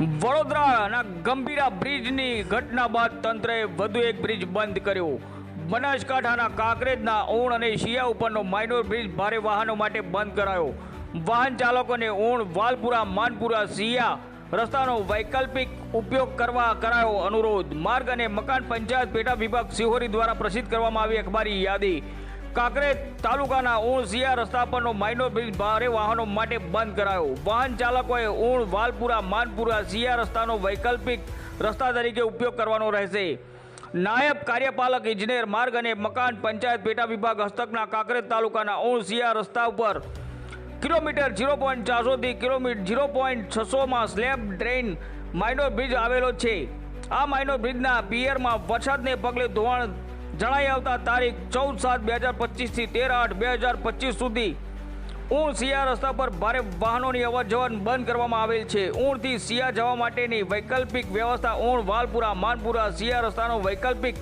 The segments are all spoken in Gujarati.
વડોદરાના ગંભીરા બ્રિજની ઘટના બાદ તંત્રએ વધુ એક બ્રિજ બંધ કર્યો. બનાસકાંઠાના કાંકરેજના ઊણ અને શિયા ઉપરનો માઇનોર બ્રિજ ભારે વાહનો માટે બંધ કરાયો. વાહન ચાલકોને ઊણ વાલપુરા, માનપુરા, શિયા રસ્તાનો વૈકલ્પિક ઉપયોગ કરવા કરાયો અનુરોધ. માર્ગ અને મકાન પંચાયત પેટા વિભાગ સિહોરી દ્વારા પ્રસિદ્ધ કરવામાં આવી અખબારી યાદી. કાંકરેજ તાલુકાના ઊણ સિયા રસ્તા પરનો માઇનોર બ્રિજ ભારે વાહનો માટે બંધ કરાયો. વાહન ચાલકોએ ઊણ વાલપુરા, માનપુરા સિયા રસ્તાનો વૈકલ્પિક રસ્તા તરીકે ઉપયોગ કરવાનો રહેશે. નાયબ કાર્યપાલક, ઇજનેર માર્ગ અને મકાન પંચાયત પેટા વિભાગ હસ્તકના કાંકરેજ તાલુકાના ઊણસિયા રસ્તા ઉપર કિલોમીટર ઝીરો પોઈન્ટ ચારસોથી કિલોમીટર ઝીરો પોઈન્ટ છસોમાં સ્લેબ ડ્રેઇન માઇનોર બ્રિજ આવેલો છે. આ માઇનોર બ્રિજના પિયરમાં વરસાદને પગલે ધોવાણ જણાઈ આવતા તારીખ ચૌદ સાત બે હજાર પચીસથી તેર આઠ બે હજાર પચીસ સુધી ઊણ સિયા રસ્તા પર ભારે વાહનોની અવર જવર બંધ કરવામાં આવેલ છે. ઊણથી સિયા જવા માટેની વૈકલ્પિક વ્યવસ્થા ઊણ વાલપુરા, માનપુરા સિયા રસ્તાનો વૈકલ્પિક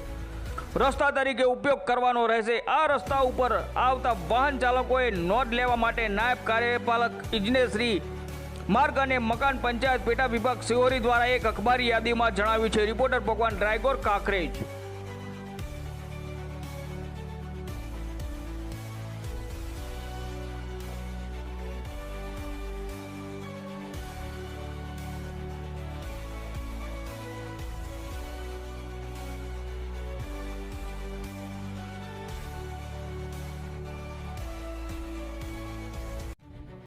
રસ્તા તરીકે ઉપયોગ કરવાનો રહેશે. આ રસ્તા ઉપર આવતા વાહન ચાલકોએ નોંધ લેવા માટે નાયબ કાર્યપાલક ઇજનેશ્રી માર્ગ અને મકાન પંચાયત પેટા વિભાગ સિહોરી દ્વારા એક અખબારી યાદીમાં જણાવ્યું છે. રિપોર્ટર ભગવાન ડ્રાયગોર કાંકરેજ